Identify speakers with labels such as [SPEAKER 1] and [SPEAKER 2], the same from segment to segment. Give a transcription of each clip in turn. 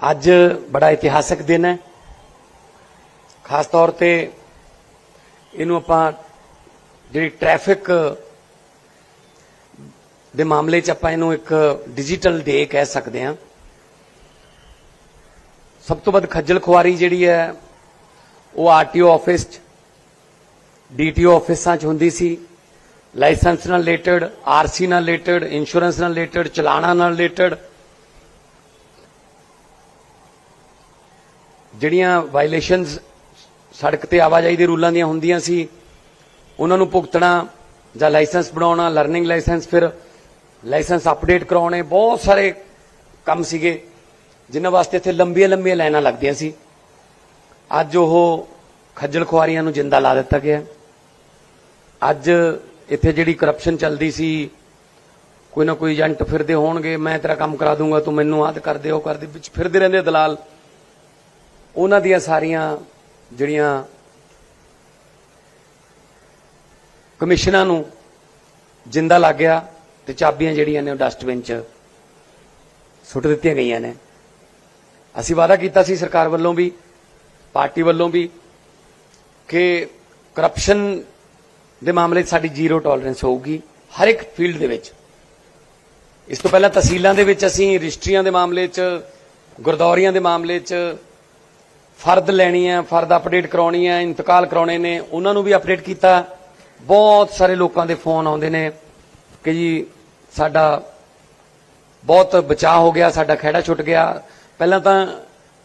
[SPEAKER 1] ਅੱਜ ਬੜਾ ਇਤਿਹਾਸਕ ਦਿਨ ਹੈ। ਖਾਸ ਤੌਰ ਤੇ ਇਹਨੂੰ ਆਪਾਂ ਜਿਹੜੀ ਟ੍ਰੈਫਿਕ ਦੇ ਮਾਮਲੇ 'ਚ ਆਪਾਂ ਇਹਨੂੰ ਇੱਕ ਡਿਜੀਟਲ ਡੇ ਕਹਿ ਸਕਦੇ ਹਾਂ। ਸਭ ਤੋਂ ਵੱਧ ਖੱਜਲ ਖੁਆਰੀ ਜਿਹੜੀ ਹੈ, ਉਹ ਆਰਟੀਓ ਆਫਿਸ 'ਚ ਡੀਟੀਓ ਆਫਿਸਾਂ 'ਚ ਹੁੰਦੀ ਸੀ। ਲਾਇਸੈਂਸ ਨਾਲ ਰਿਲੇਟਡ ਆਰਸੀ ਨਾਲ ਰਿਲੇਟਡ ਇੰਸ਼ੋਰੈਂਸ ਨਾਲ ਰਿਲੇਟਡ ਚਲਾਣਾ ਨਾਲ ਰਿਲੇਟਡ ਜਿਹੜੀਆਂ ਵਾਇਲੇਸ਼ਨਸ ਸੜਕ ਤੇ ਆਵਾਜਾਈ ਦੇ ਰੂਲਾਂ ਦੀਆਂ ਹੁੰਦੀਆਂ ਸੀ, ਉਹਨਾਂ ਨੂੰ ਭੁਗਤਣਾ ਜਾਂ ਲਾਇਸੈਂਸ ਬਣਾਉਣਾ ਲਰਨਿੰਗ ਲਾਇਸੈਂਸ ਫਿਰ ਲਾਇਸੈਂਸ ਅਪਡੇਟ ਕਰਾਉਣੇ, ਬਹੁਤ ਸਾਰੇ ਕੰਮ ਸੀਗੇ, ਜਿਨ੍ਹਾਂ ਵਾਸਤੇ ਇੱਥੇ ਲੰਬੀਆਂ ਲੰਬੀਆਂ ਲਾਈਨਾਂ ਲੱਗਦੀਆਂ ਸੀ। ਅੱਜ ਉਹ ਖੱਜਲ ਖੁਆਰੀਆਂ ਨੂੰ ਜਿੰਦਾ ਲਾ ਦਿੱਤਾ ਗਿਆ। ਅੱਜ ਇੱਥੇ ਜਿਹੜੀ ਕਰਪਸ਼ਨ ਚੱਲਦੀ ਸੀ, ਕੋਈ ਨਾ ਕੋਈ ਏਜੰਟ ਫਿਰਦੇ ਹੋਣਗੇ, ਮੈਂ ਤੇਰਾ ਕੰਮ ਕਰਾ ਦੂੰਗਾ, ਤੂੰ ਮੈਨੂੰ ਆਦ ਕਰ ਦੇ, ਉਹ ਕਰ ਵਿੱਚ ਫਿਰਦੇ ਰਹਿੰਦੇ ਦਲਾਲ। ਉਹਨਾਂ ਦੀਆਂ ਸਾਰੀਆਂ ਜਿਹੜੀਆਂ ਕਮਿਸ਼ਨਾਂ ਨੂੰ ਜਿੰਦਾ ਲੱਗ ਗਿਆ ਤੇ ਚਾਬੀਆਂ ਜਿਹੜੀਆਂ ਨੇ ਉਹ ਡਸਟਬਿਨ 'ਚ ਸੁੱਟ ਦਿੱਤੀਆਂ ਗਈਆਂ ਨੇ। ਅਸੀਂ ਵਾਅਦਾ ਕੀਤਾ ਸੀ ਸਰਕਾਰ ਵੱਲੋਂ ਵੀ, ਪਾਰਟੀ ਵੱਲੋਂ ਵੀ ਕਿ ਕਰਪਸ਼ਨ ਦੇ ਮਾਮਲੇ 'ਚ ਸਾਡੀ ਜ਼ੀਰੋ ਟੋਲਰੈਂਸ ਹੋਊਗੀ ਹਰ ਇੱਕ ਫੀਲਡ ਦੇ ਵਿੱਚ। ਇਸ ਤੋਂ ਪਹਿਲਾਂ ਤਹਿਸੀਲਾਂ ਦੇ ਵਿੱਚ ਅਸੀਂ ਰਜਿਸਟਰੀਆਂ ਦੇ ਮਾਮਲੇ 'ਚ, ਗੁਰਦੌਰੀਆਂ ਦੇ ਮਾਮਲੇ 'ਚ ਫਰਦ ਲੈਣੀ ਹੈ, ਫਰਦ ਅਪਡੇਟ ਕਰਾਉਣੀ ਹੈ, ਇੰਤਕਾਲ ਕਰਾਉਣੇ ਨੇ, ਉਹਨਾਂ ਨੂੰ ਵੀ ਅਪਡੇਟ ਕੀਤਾ। ਬਹੁਤ ਸਾਰੇ ਲੋਕਾਂ ਦੇ ਫੋਨ ਆਉਂਦੇ ਨੇ ਕਿ ਜੀ ਸਾਡਾ ਬਹੁਤ ਬਚਾਅ ਹੋ ਗਿਆ, ਸਾਡਾ ਖਹਿੜਾ ਛੁੱਟ ਗਿਆ। ਪਹਿਲਾਂ ਤਾਂ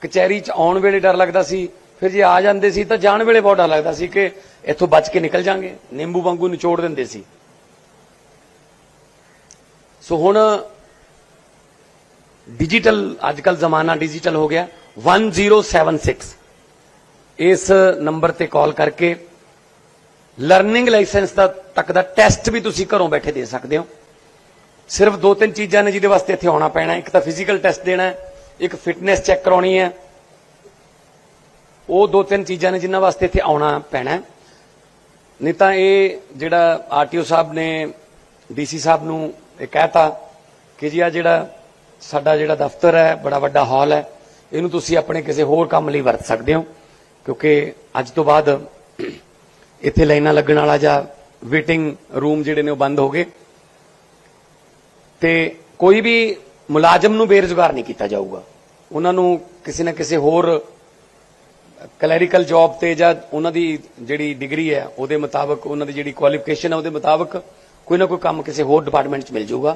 [SPEAKER 1] ਕਚਹਿਰੀ 'ਚ ਆਉਣ ਵੇਲੇ ਡਰ ਲੱਗਦਾ ਸੀ, ਫਿਰ ਜੇ ਆ ਜਾਂਦੇ ਸੀ ਤਾਂ ਜਾਣ ਵੇਲੇ ਬਹੁਤ ਡਰ ਲੱਗਦਾ ਸੀ ਕਿ ਇੱਥੋਂ ਬਚ ਕੇ ਨਿਕਲ ਜਾਾਂਗੇ। ਨਿੰਬੂ ਵਾਂਗੂ ਨਿਚੋੜ ਦਿੰਦੇ ਸੀ। ਸੋ ਹੁਣ ਡਿਜੀਟਲ ਅੱਜਕੱਲ ਜ਼ਮਾਨਾ ਡਿਜੀਟਲ ਹੋ ਗਿਆ 1076 ਇਸ ਨੰਬਰ ਤੇ ਕਾਲ ਕਰਕੇ ਲਰਨਿੰਗ ਲਾਇਸੈਂਸ ਦਾ ਤੱਕ ਦਾ ਟੈਸਟ ਵੀ ਤੁਸੀਂ ਘਰੋਂ ਬੈਠੇ ਦੇ ਸਕਦੇ ਹੋ ਸਿਰਫ ਦੋ ਤਿੰਨ ਚੀਜ਼ਾਂ ਨੇ ਜਿਹਦੇ ਵਾਸਤੇ ਇੱਥੇ ਆਉਣਾ ਪੈਣਾ ਇੱਕ ਤਾਂ ਫਿਜ਼ੀਕਲ ਟੈਸਟ ਦੇਣਾ ਇੱਕ ਫਿਟਨੈਸ ਚੈੱਕ ਕਰਾਉਣੀ ਹੈ ਉਹ ਦੋ ਤਿੰਨ ਚੀਜ਼ਾਂ ਨੇ ਜਿਨ੍ਹਾਂ ਵਾਸਤੇ ਇੱਥੇ ਆਉਣਾ ਪੈਣਾ ਨਹੀਂ ਤਾਂ ਇਹ ਜਿਹੜਾ ਆਰਟੀਓ ਸਾਹਿਬ ਨੇ ਡੀਸੀ ਸਾਹਿਬ ਨੂੰ ਇਹ ਕਹਿਤਾ ਕਿ ਜੀ ਆ ਜਿਹੜਾ ਸਾਡਾ ਜਿਹੜਾ ਦਫ਼ਤਰ ਹੈ, ਬੜਾ ਵੱਡਾ ਹਾਲ ਹੈ। ਇਹਨੂੰ ਤੁਸੀਂ ਆਪਣੇ ਕਿਸੇ ਹੋਰ ਕੰਮ ਲਈ ਵਰਤ ਸਕਦੇ ਹੋ, ਕਿਉਂਕਿ ਅੱਜ ਤੋਂ ਬਾਅਦ ਇੱਥੇ ਲਾਈਨਾਂ ਲੱਗਣ ਵਾਲਾ ਜਾਂ ਵੇਟਿੰਗ ਰੂਮ ਜਿਹੜੇ ਨੇ ਉਹ ਬੰਦ ਹੋ ਗਏ। ਤੇ ਕੋਈ ਵੀ ਮੁਲਾਜ਼ਮ ਨੂੰ ਬੇਰੁਜ਼ਗਾਰ ਨਹੀਂ ਕੀਤਾ ਜਾਊਗਾ। ਉਹਨਾਂ ਨੂੰ ਕਿਸੇ ਨਾ ਕਿਸੇ ਹੋਰ ਕਲੈਰੀਕਲ ਜੌਬ ਤੇ ਜਾਂ ਉਹਨਾਂ ਦੀ ਜਿਹੜੀ ਡਿਗਰੀ ਹੈ, ਉਹਦੇ ਮੁਤਾਬਕ, ਉਹਨਾਂ ਦੀ ਜਿਹੜੀ ਕੁਆਲੀਫਿਕੇਸ਼ਨ ਹੈ, ਉਹਦੇ ਮੁਤਾਬਕ ਕੋਈ ਨਾ ਕੋਈ ਕੰਮ ਕਿਸੇ ਹੋਰ ਡਿਪਾਰਟਮੈਂਟ 'ਚ ਮਿਲ ਜਾਊਗਾ।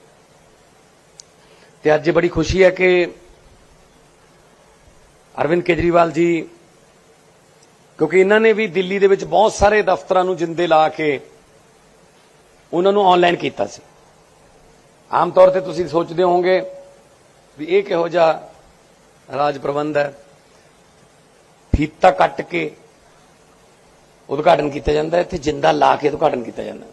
[SPEAKER 1] ਤੇ ਅੱਜ ਬੜੀ ਖੁਸ਼ੀ ਹੈ ਕਿ ਅਰਵਿੰਦ ਕੇਜਰੀਵਾਲ ਜੀ, ਕਿਉਂਕਿ ਇਹਨਾਂ ਨੇ ਵੀ ਦਿੱਲੀ ਦੇ ਵਿੱਚ ਬਹੁਤ ਸਾਰੇ ਦਫ਼ਤਰਾਂ ਨੂੰ ਜਿੰਦੇ ਲਾ ਕੇ ਉਹਨਾਂ ਨੂੰ ਆਨਲਾਈਨ ਕੀਤਾ ਸੀ। ਆਮ ਤੌਰ ਤੇ ਤੁਸੀਂ ਸੋਚਦੇ ਹੋਵੋਗੇ ਵੀ ਇਹ ਕਿਹੋ ਜਿਹਾ ਰਾਜ ਪ੍ਰਬੰਧ ਹੈ। ਫੀਤਾ ਕੱਟ ਕੇ ਉਦਘਾਟਨ ਕੀਤਾ ਜਾਂਦਾ ਇੱਥੇ ਜਿੰਦਾ ਲਾ ਕੇ ਉਦਘਾਟਨ ਕੀਤਾ ਜਾਂਦਾ